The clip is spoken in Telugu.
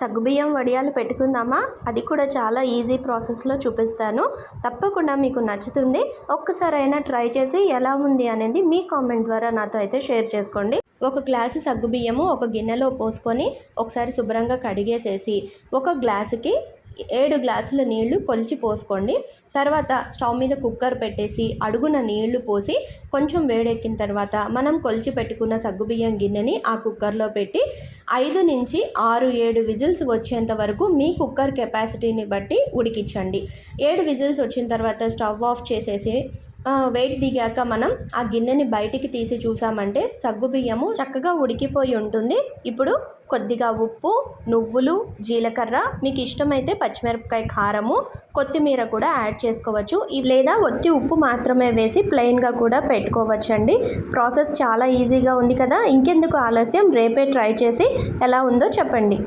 సగ్గుబియ్యం వడియాలు పెట్టుకుందామా? అది కూడా చాలా ఈజీ ప్రాసెస్లో చూపిస్తాను. తప్పకుండా మీకు నచ్చుతుంది. ఒక్కసారైనా ట్రై చేసి ఎలా ఉంది అనేది మీ కామెంట్ ద్వారా నాతో అయితే షేర్ చేసుకోండి. ఒక గ్లాసు సగ్గుబియ్యము ఒక గిన్నెలో పోసుకొని ఒకసారి శుభ్రంగా కడిగేసేసి ఒక గ్లాసుకి ఏడు గ్లాసుల నీళ్ళు కొలిచి పోసుకోండి. తర్వాత స్టవ్ మీద కుక్కర్ పెట్టేసి అడుగున నీళ్ళు పోసి కొంచెం వేడెక్కిన తర్వాత మనం కొలిచి పెట్టుకున్న సగ్గుబియ్యం గిన్నెని ఆ కుక్కర్లో పెట్టి ఐదు నుంచి ఆరు ఏడు విజిల్స్ వచ్చేంత వరకు మీ కుక్కర్ కెపాసిటీని బట్టి ఉడికించండి. ఏడు విజిల్స్ వచ్చిన తర్వాత స్టవ్ ఆఫ్ చేసేసి వెయిట్ దిగాక మనం ఆ గిన్నెని బయటికి తీసి చూసామంటే సగ్గుబియ్యము చక్కగా ఉడికిపోయి ఉంటుంది. ఇప్పుడు కొద్దిగా ఉప్పు నువ్వులు జీలకర్ర మీకు ఇష్టమైతే పచ్చిమిరపకాయ కారము కొత్తిమీర కూడా యాడ్ చేసుకోవచ్చు. లేదా ఒత్తి ఉప్పు మాత్రమే వేసి ప్లెయిన్గా కూడా పెట్టుకోవచ్చండి. ప్రాసెస్ చాలా ఈజీగా ఉంది కదా. ఇంకెందుకు ఆలస్యం? రేపే ట్రై చేసి ఎలా ఉందో చెప్పండి.